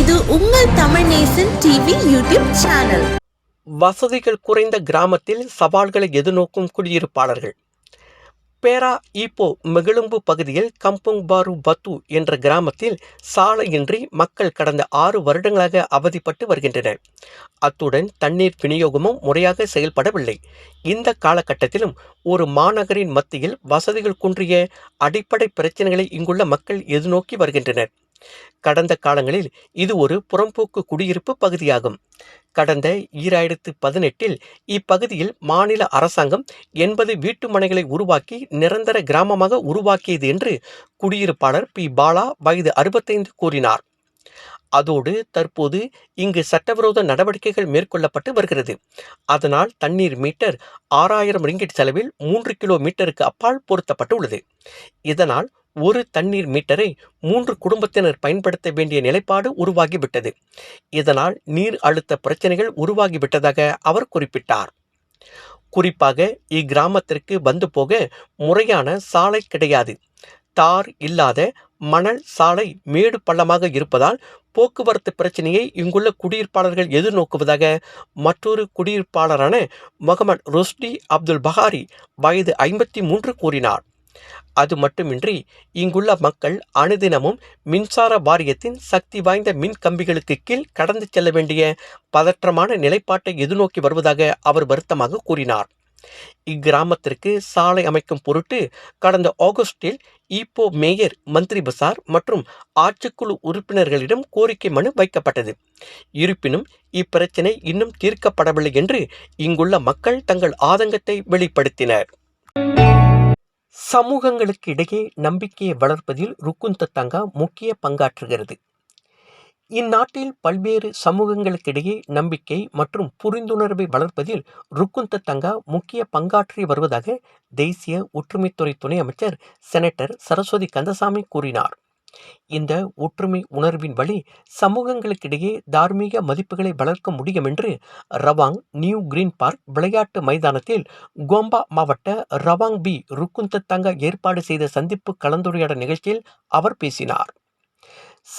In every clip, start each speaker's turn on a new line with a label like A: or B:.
A: இது உங்கள் Tamil Nesan TV YouTube channel வசதிகள் குறைந்த கிராமத்தில் சவால்களை எதிர்நோக்கும் குடியிருப்பாளர்கள் பேரா ஈப்போ மெகிழும்பு பகுதியில் கம்புங் பாரு பத்து என்ற கிராமத்தில் சாலையின்றி மக்கள் கடந்த ஆறு வருடங்களாக அவதிப்பட்டு வருகின்றனர் அத்துடன் தண்ணீர் விநியோகமும் முறையாக செயல்படவில்லை இந்த காலகட்டத்திலும் ஒரு மாநகரின் மத்தியில் வசதிகள் குன்றிய அடிப்படை பிரச்சனைகளை இங்குள்ள மக்கள் எதிர்நோக்கி வருகின்றனர் கடந்த காலங்களில் இது ஒரு புறம்போக்கு குடியிருப்பு பகுதியாகும் கடந்த ஈராயிரத்து பதினெட்டில் இப்பகுதியில் மாநில அரசாங்கம் எண்பது வீட்டு மனைகளை உருவாக்கி நிரந்தர கிராமமாக உருவாக்கியது என்று குடியிருப்பாளர் பி பாலா வயது அறுபத்தைந்து கூறினார் அதோடு தற்போது இங்கு சட்டவிரோத நடவடிக்கைகள் மேற்கொள்ளப்பட்டு வருகிறது அதனால் தண்ணீர் மீட்டர் ஆறாயிரம் ரிங்கிட் செலவில் மூன்று கிலோ மீட்டருக்கு அப்பால் பொருத்தப்பட்டுள்ளது இதனால் ஒரு தண்ணீர் மீட்டரை மூன்று குடும்பத்தினர் பயன்படுத்த வேண்டிய நிலைப்பாடு உருவாகிவிட்டது இதனால் நீர் அழுத்த பிரச்சனைகள் உருவாகிவிட்டதாக அவர் குறிப்பிட்டார் குறிப்பாக இக்கிராமத்திற்கு வந்து போக முறையான சாலை கிடையாது தார் இல்லாத மணல் சாலை மேடு பள்ளமாக இருப்பதால் போக்குவரத்து பிரச்சனையை இங்குள்ள குடியிருப்பாளர்கள் எதிர்நோக்குவதாக மற்றொரு குடியிருப்பாளரான முகமது ருஷ்டி அப்துல் பஹாரி வயது ஐம்பத்தி மூன்று கூறினார் அது மட்டுமின்றி இங்குள்ள மக்கள் அனுதினமும் மின்சார வாரியத்தின் சக்தி வாய்ந்த மின் கம்பிகளுக்கு கீழ் கடந்து செல்ல வேண்டிய பதற்றமான நிலைப்பாட்டை எதிர்நோக்கி வருவதாக அவர் வருத்தமாக கூறினார் இக்கிராமத்திற்கு சாலை அமைக்கும் பொருட்டு கடந்த ஆகஸ்டில் ஈப்போ மேயர் மந்திரி பசார் மற்றும் ஆட்சிக்குழு உறுப்பினர்களிடம் கோரிக்கை மனு வைக்கப்பட்டது இருப்பினும் இப்பிரச்சினை இன்னும் தீர்க்கப்படவில்லை என்று இங்குள்ள மக்கள் தங்கள் ஆதங்கத்தை வெளிப்படுத்தினர்
B: சமூகங்களுக்கு இடையே நம்பிக்கையை வளர்ப்பதில் ருக்குந்த தங்கா முக்கிய பங்காற்றுகிறது இந்நாட்டில் பல்வேறு சமூகங்களுக்கிடையே நம்பிக்கை மற்றும் புரிந்துணர்வை வளர்ப்பதில் ருக்குந்த தங்கா முக்கிய பங்காற்றி வருவதாக தேசிய ஒற்றுமைத்துறை துணை அமைச்சர் செனட்டர் சரஸ்வதி கந்தசாமி கூறினார் இந்த ஒற்றுமை உணர்வின் வழி சமூகங்களுக்கிடையே தார்மீக மதிப்புகளை வளர்க்க முடியும் என்று ரவாங் நியூ கிரீன் பார்க் விளையாட்டு மைதானத்தில் கோம்பா மாவட்ட ரவாங் பி ருக்குந்த தங்க ஏற்பாடு செய்த சந்திப்பு கலந்துரையாடல் நிகழ்ச்சியில் அவர் பேசினார்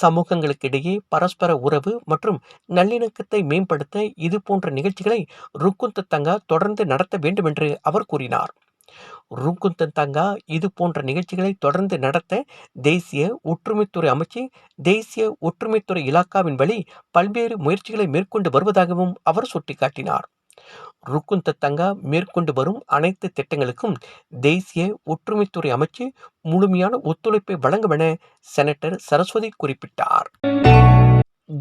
B: சமூகங்களுக்கிடையே பரஸ்பர உறவு மற்றும் நல்லிணக்கத்தை மேம்படுத்த இது போன்ற நிகழ்ச்சிகளை ருக்குந்த தங்கா தொடர்ந்து நடத்த வேண்டும் என்று அவர் கூறினார் ருங்குன் தந்தாங்கா இது போன்ற நிகழ்ச்சிகளை தொடர்ந்து நடத்த தேசிய ஒற்றுமைத்துறை அமைச்சு தேசிய ஒற்றுமைத்துறை இலாக்காவின் வழி பல்வேறு முயற்சிகளை மேற்கொண்டு வருவதாகவும் அவர் சுட்டிக்காட்டினார் ருக்குந்த தங்கா மேற்கொண்டு வரும் அனைத்து திட்டங்களுக்கும் தேசிய ஒற்றுமைத்துறை அமைச்சு முழுமையான ஒத்துழைப்பை வழங்கும் என செனட்டர் சரஸ்வதி குறிப்பிட்டார்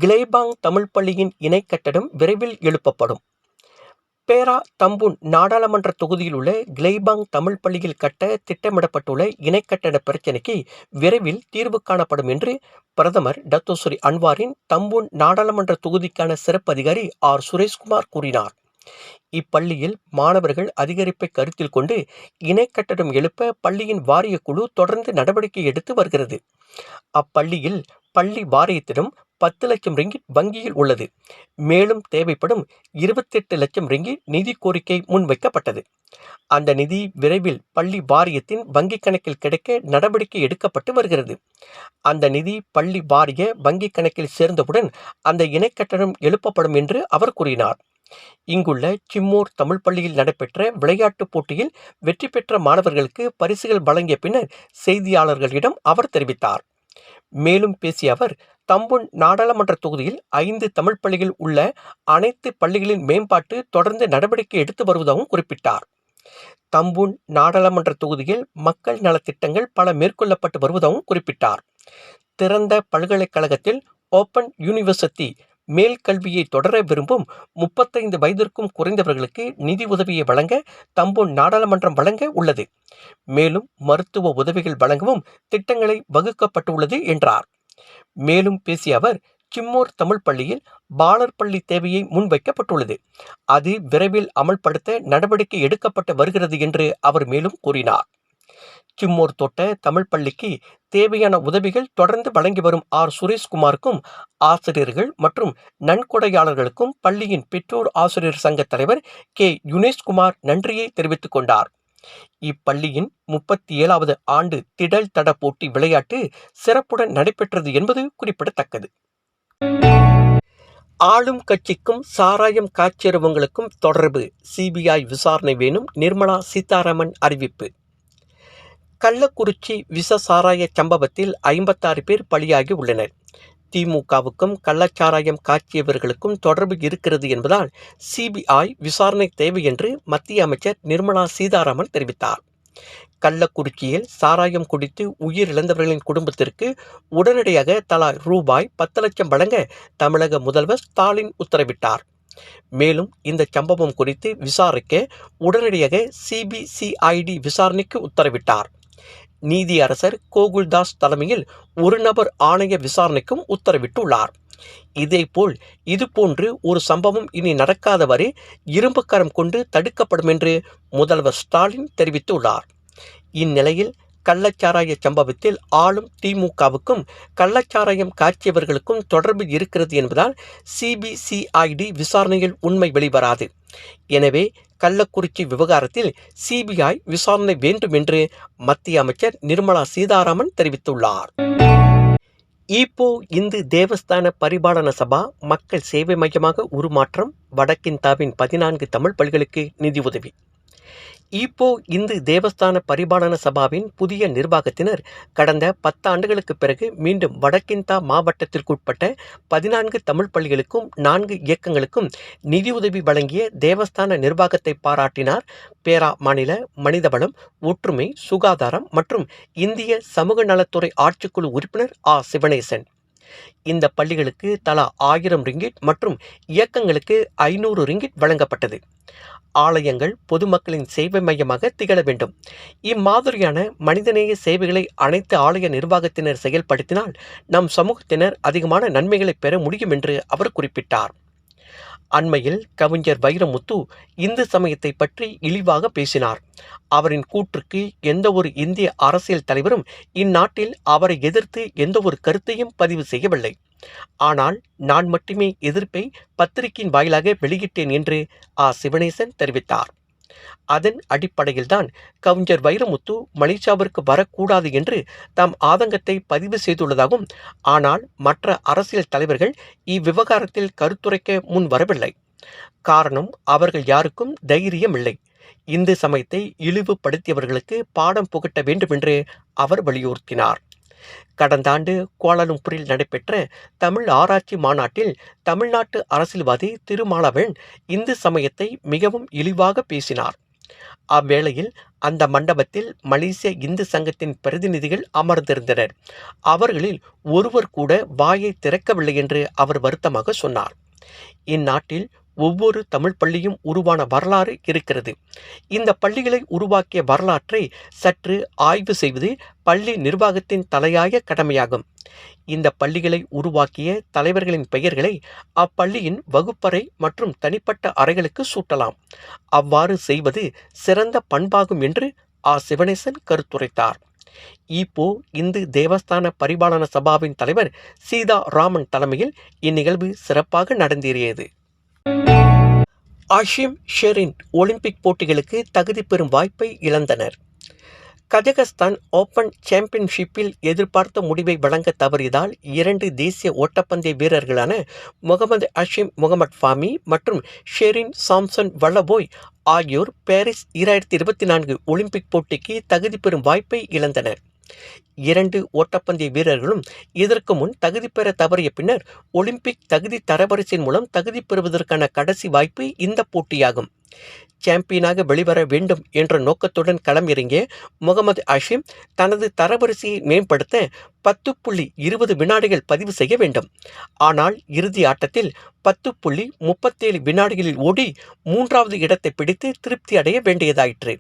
C: கிளேபாங் தமிழ் பள்ளியின் இணை கட்டடம் விரைவில் எழுப்பப்படும் பேரா தம்புன் நாடாளுமன்ற தொகுதியில் உள்ள கிளைபாங் தமிழ் பள்ளியில் கட்ட திட்டமிடப்பட்டுள்ள இணைக்கட்டண பிரச்சினைக்கு விரைவில் தீர்வு காணப்படும் என்று பிரதமர் டத்தோஸ்ரீ அன்வாரின் தம்புன் நாடாளுமன்ற தொகுதிக்கான சிறப்பு அதிகாரி ஆர் சுரேஷ்குமார் கூறினார் இப்பள்ளியில் மாணவர்கள் அதிகரிப்பை கருத்தில் கொண்டு இணைக்கட்டணம் எழுப்ப பள்ளியின் வாரிய குழு தொடர்ந்து நடவடிக்கை எடுத்து வருகிறது அப்பள்ளியில் பள்ளி வாரியத்திடம் பத்து லட்சம் ரிங்கிட் வங்கியில் உள்ளது மேலும் தேவைப்படும் இருபத்தெட்டு லட்சம் ரிங்கிட் நிதி கோரிக்கை முன்வைக்கப்பட்டது அந்த நிதி விரைவில் பள்ளி வாரியத்தின் வங்கிக் கணக்கில் கிடைக்க நடவடிக்கை எடுக்கப்பட்டு வருகிறது அந்த நிதி பள்ளி வாரிய வங்கிக் கணக்கில் சேர்ந்தவுடன் அந்த இணைக்கட்டணம் எழுப்பப்படும் என்று அவர் கூறினார் இங்குள்ள சிம்மூர் தமிழ் பள்ளியில் நடைபெற்ற விளையாட்டுப் போட்டியில் வெற்றி பெற்ற மாணவர்களுக்கு பரிசுகள் வழங்கிய பின்னர் செய்தியாளர்களிடம் அவர் தெரிவித்தார் மேலும் பேசிய அவர் தம்புன் நாடாளுமன்ற தொகுதியில் ஐந்து தமிழ் பள்ளிகள் உள்ள அனைத்து பள்ளிகளின் மேம்பாட்டு தொடர்ந்து நடவடிக்கை எடுத்து வருவதாகவும் குறிப்பிட்டார் தம்பூன் நாடாளுமன்ற தொகுதியில் மக்கள் நலத்திட்டங்கள் பல மேற்கொள்ளப்பட்டு வருவதாகவும் குறிப்பிட்டார் திறந்த பல்கலைக்கழகத்தில் ஓப்பன் யூனிவர்சிட்டி மேல் கல்வியை தொடர விரும்பும் முப்பத்தைந்து வயதிற்கும் குறைந்தவர்களுக்கு நிதி உதவியை வழங்க தம்பூன் நாடாளுமன்றம் வழங்க உள்ளது மேலும் மருத்துவ உதவிகள் வழங்கவும் திட்டங்களை வகுக்கப்பட்டுள்ளது என்றார் மேலும் பேசிய அவர் கிம்மோர் தமிழ் பள்ளியில் பாலர் பள்ளி தேவையை முன்வைக்கப்பட்டுள்ளது அது விரைவில் அமல்படுத்த நடவடிக்கை எடுக்கப்பட்டு வருகிறது என்று அவர் மேலும் கூறினார் கிம்மூர் தொட்ட தமிழ் பள்ளிக்கு தேவையான உதவிகள் தொடர்ந்து வழங்கி வரும் ஆர் சுரேஷ்குமாருக்கும் ஆசிரியர்கள் மற்றும் நன்கொடையாளர்களுக்கும் பள்ளியின் பெற்றோர் ஆசிரியர் சங்க தலைவர் கே யுனேஷ்குமார் நன்றியை தெரிவித்துக் கொண்டார் இப்பள்ளியின் முப்பத்தி ஏழாவது ஆண்டு திடல் தட போட்டி விளையாட்டு சிறப்புடன் நடைபெற்றது என்பது குறிப்பிடத்தக்கது
D: ஆளும் கட்சிக்கும் சாராயம் காய்ச்சறவங்களுக்கும் தொடர்பு சிபிஐ விசாரணை வேணும் நிர்மலா சீதாராமன் அறிவிப்பு கள்ளக்குறிச்சி விச சாராய சம்பவத்தில் ஐம்பத்தாறு பேர் பலியாகி உள்ளனர் திமுகவுக்கும் கள்ளச்சாராயம் காட்சியவர்களுக்கும் தொடர்பு இருக்கிறது என்பதால் சிபிஐ விசாரணை தேவை என்று மத்திய அமைச்சர் நிர்மலா சீதாராமன் தெரிவித்தார் கள்ளக்குறிச்சியில் சாராயம் குடித்து உயிரிழந்தவர்களின் குடும்பத்திற்கு உடனடியாக தலா ரூபாய் பத்து லட்சம் வழங்க தமிழக முதல்வர் ஸ்டாலின் உத்தரவிட்டார் மேலும் இந்த சம்பவம் குறித்து விசாரிக்க உடனடியாக சிபிசிஐடி விசாரணைக்கு உத்தரவிட்டார் நீதியரசர் கோகுல்தாஸ் தலைமையில் ஒரு நபர் ஆணைய விசாரணைக்கும் உத்தரவிட்டுள்ளார் இதேபோல் இதுபோன்று ஒரு சம்பவம் இனி நடக்காதவரை இரும்புக்கரம் கொண்டு தடுக்கப்படும் என்று முதல்வர் ஸ்டாலின் தெரிவித்துள்ளார் இந்நிலையில் கள்ளச்சாராய சம்பவத்தில் ஆளும் திமுகவுக்கும் கள்ளச்சாராயம் காட்சியவர்களுக்கும் தொடர்பு இருக்கிறது என்பதால் சிபிசிஐடி விசாரணையில் உண்மை வெளிவராது எனவே கள்ளக்குறிச்சி விவகாரத்தில் சிபிஐ விசாரணை வேண்டும் என்று மத்திய அமைச்சர் நிர்மலா சீதாராமன் தெரிவித்துள்ளார்
E: ஈப்போ இந்து தேவஸ்தான பரிபாலன சபா மக்கள் சேவை மையமாக உருமாற்றம் வடக்கின் தாவின் பதினான்கு தமிழ் பல்கலைக்கு நிதியுதவி ஈப்போ இந்து தேவஸ்தான பரிபாலன சபாவின் புதிய நிர்வாகத்தினர் கடந்த பத்தாண்டுகளுக்கு பிறகு மீண்டும் வடக்கிந்தா மாவட்டத்திற்குட்பட்ட பதினான்கு தமிழ் பள்ளிகளுக்கும் நான்கு இயக்கங்களுக்கும் நிதியுதவி வழங்கிய தேவஸ்தான நிர்வாகத்தை பாராட்டினார் பேரா மாநில மனிதவளம் ஒற்றுமை சுகாதாரம் மற்றும் இந்திய சமூக நலத்துறை ஆட்சிக்குழு உறுப்பினர் ஆ சிவனேசன் இந்த பள்ளிகளுக்கு தலா ஆயிரம் ரிங்கிட் மற்றும் இயக்கங்களுக்கு ஐநூறு ரிங்கிட் வழங்கப்பட்டது ஆலயங்கள் பொதுமக்களின் சேவை மையமாக திகழ வேண்டும் இம்மாதிரியான மனிதநேய சேவைகளை அனைத்து ஆலய நிர்வாகத்தினர் செயல்படுத்தினால் நம் சமூகத்தினர் அதிகமான நன்மைகளை பெற முடியும் என்று அவர் குறிப்பிட்டார் அண்மையில் கவிஞர் வைரமுத்து இந்து சமயத்தை பற்றி இழிவாக பேசினார் அவரின் கூற்றுக்கு எந்த ஒரு இந்திய அரசியல் தலைவரும் இந்நாட்டில் அவரை எதிர்த்து எந்த ஒரு கருத்தையும் பதிவு செய்யவில்லை ஆனால் நான் மட்டுமே எதிர்ப்பை பத்திரிகையின் வாயிலாக வெளியிட்டேன் என்று ஆ சிவனேசன் தெரிவித்தார் அதன் அடிப்படையில்தான் கவிஞர் வைரமுத்து மலேசியாவிற்கு வரக்கூடாது என்று தாம் ஆதங்கத்தை பதிவு செய்துள்ளதாகவும் ஆனால் மற்ற அரசியல் தலைவர்கள் இவ்விவகாரத்தில் கருத்துரைக்க முன் வரவில்லை காரணம் அவர்கள் யாருக்கும் தைரியம் இல்லை இந்து சமயத்தை இழிவுபடுத்தியவர்களுக்கு பாடம் புகட்ட வேண்டும் என்று அவர் வலியுறுத்தினார் கடந்த ஆண்டு கோலாலம்பூரில் நடைபெற்ற தமிழ் ஆராய்ச்சி மாநாட்டில் தமிழ்நாட்டு அரசியல்வாதி திருமாலவன் இந்து சமயத்தை மிகவும் இழிவாக பேசினார் அவ்வேளையில் அந்த மண்டபத்தில் மலேசிய இந்து சங்கத்தின் பிரதிநிதிகள் அமர்ந்திருந்தனர் அவர்களில் ஒருவர் கூட வாயை திறக்கவில்லை என்று அவர் வருத்தமாக சொன்னார் இந்நாட்டில் ஒவ்வொரு தமிழ் பள்ளியும் உருவான வரலாறு இருக்கிறது இந்த பள்ளிகளை உருவாக்கிய வரலாற்றை சற்று ஆய்வு செய்வது பள்ளி நிர்வாகத்தின் தலையாய கடமையாகும் இந்த பள்ளிகளை உருவாக்கிய தலைவர்களின் பெயர்களை அப்பள்ளியின் வகுப்பறை மற்றும் தனிப்பட்ட அறைகளுக்கு சூட்டலாம் அவ்வாறு செய்வது சிறந்த பண்பாகும் என்று ஆ சிவனேசன் கருத்துரைத்தார் இப்போ இந்து தேவஸ்தான பரிபாலன சபாவின் தலைவர் சீதா ராமன் தலைமையில் இந்நிகழ்வு சிறப்பாக நடந்தேறியது
F: அஷிம் ஷெரின் ஒலிம்பிக் போட்டிகளுக்கு தகுதி பெறும் வாய்ப்பை இழந்தனர் கஜகஸ்தான் ஓபன் சாம்பியன்ஷிப்பில் எதிர்பார்த்த முடிவை வழங்க தவறியதால் இரண்டு தேசிய ஓட்டப்பந்தய வீரர்களான முகமது அஷிம் முகமட் ஃபாமி மற்றும் ஷெரின் சாம்சன் வல்லபோய் ஆகியோர் பாரிஸ் இரண்டாயிரத்தி இருபத்தி நான்கு ஒலிம்பிக் போட்டிக்கு தகுதி பெறும் வாய்ப்பை இழந்தனர் இரண்டு ஓட்டப்பந்தய வீரர்களும் இதற்கு முன் தகுதி பெற தவறிய பின்னர் ஒலிம்பிக் தகுதி தரவரிசையின் மூலம் தகுதி பெறுவதற்கான கடைசி வாய்ப்பு இந்த போட்டியாகும் சாம்பியனாக வெளிவர வேண்டும் என்ற நோக்கத்துடன் களமிறங்கிய முகமது அஷிம் தனது தரவரிசையை மேம்படுத்த பத்து புள்ளி இருபது வினாடிகள் பதிவு செய்ய வேண்டும் ஆனால் இறுதி ஆட்டத்தில் பத்து புள்ளி முப்பத்தேழு வினாடிகளில் ஓடி மூன்றாவது இடத்தை பிடித்து திருப்தி அடைய வேண்டியதாயிற்று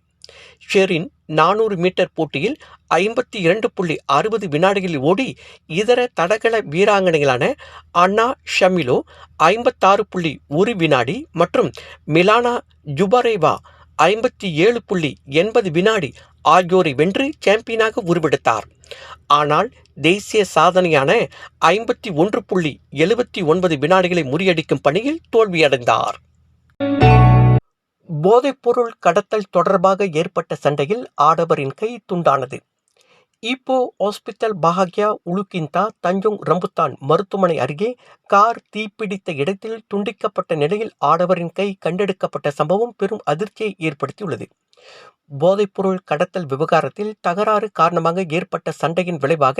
F: ஷெரின் நானூறு மீட்டர் போட்டியில் ஐம்பத்தி இரண்டு புள்ளி அறுபது வினாடிகளில் ஓடி இதர தடகள வீராங்கனைகளான அண்ணா ஷமிலோ ஐம்பத்தாறு புள்ளி ஒரு வினாடி மற்றும் மிலானா ஜுபரேவா ஐம்பத்தி ஏழு புள்ளி எண்பது வினாடி ஆகியோரை வென்று சாம்பியனாக உருவெடுத்தார் ஆனால் தேசிய சாதனையான ஐம்பத்தி ஒன்று புள்ளி எழுபத்தி ஒன்பது வினாடிகளை முறியடிக்கும் பணியில் தோல்வியடைந்தார்
G: போதைப்பொருள் கடத்தல் தொடர்பாக ஏற்பட்ட சண்டையில் ஆடவரின் கை துண்டானது Ipoh hospital Bahagia Ulu Kinta Tanjung Rambutan மருத்துவமனை அருகே கார் தீப்பிடித்த இடத்தில் துண்டிக்கப்பட்ட நிலையில் ஆடவரின் கை கண்டெடுக்கப்பட்ட சம்பவம் பெரும் அதிர்ச்சியை ஏற்படுத்தியுள்ளது போதைப்பொருள் கடத்தல் விவகாரத்தில் தகராறு காரணமாக ஏற்பட்ட சண்டையின் விளைவாக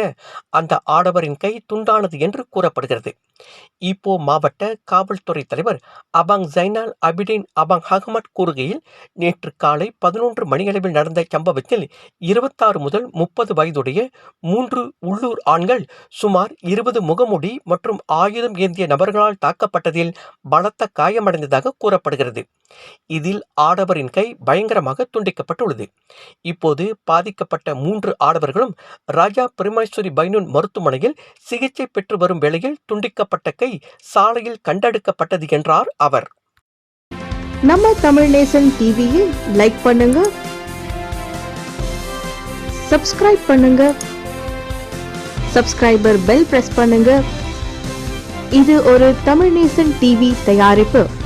G: அந்த ஆடவரின் கை துண்டானது என்று கூறப்படுகிறது ஈப்போ மாவட்ட காவல்துறை தலைவர் அபாங் ஜைனால் அபிடின் அபாங் அகமட் கூறுகையில் நேற்று காலை பதினொன்று மணியளவில் நடந்த சம்பவத்தில் இருபத்தாறு முதல் முப்பது வயதுடைய மூன்று உள்ளூர் ஆண்கள் சுமார் இருபது முகமுடி மற்றும் ஆயுதம் ஏந்திய நபர்களால் தாக்கப்பட்டதில் பலத்த காயமடைந்ததாக கூறப்படுகிறது இதில் ஆடவரின் கை பயங்கரமாக துண்டிக்கப்பட்டு தெரிவிக்கப்பட்டுள்ளது இப்போது பாதிக்கப்பட்ட மூன்று ஆடவர்களும் ராஜா பிரமேஸ்வரி பைனூன் மருத்துவமனையில் சிகிச்சை பெற்று வரும் வேளையில் துண்டிக்கப்பட்ட கை சாலையில் கண்டெடுக்கப்பட்டது என்றார் அவர் நம்ம தமிழ் நேசன் டிவியில் லைக் பண்ணுங்க சப்ஸ்கிரைப் பண்ணுங்க சப்ஸ்கிரைபர் பெல் பிரஸ் பண்ணுங்க இது ஒரு தமிழ் நேசன் டிவி தயாரிப்பு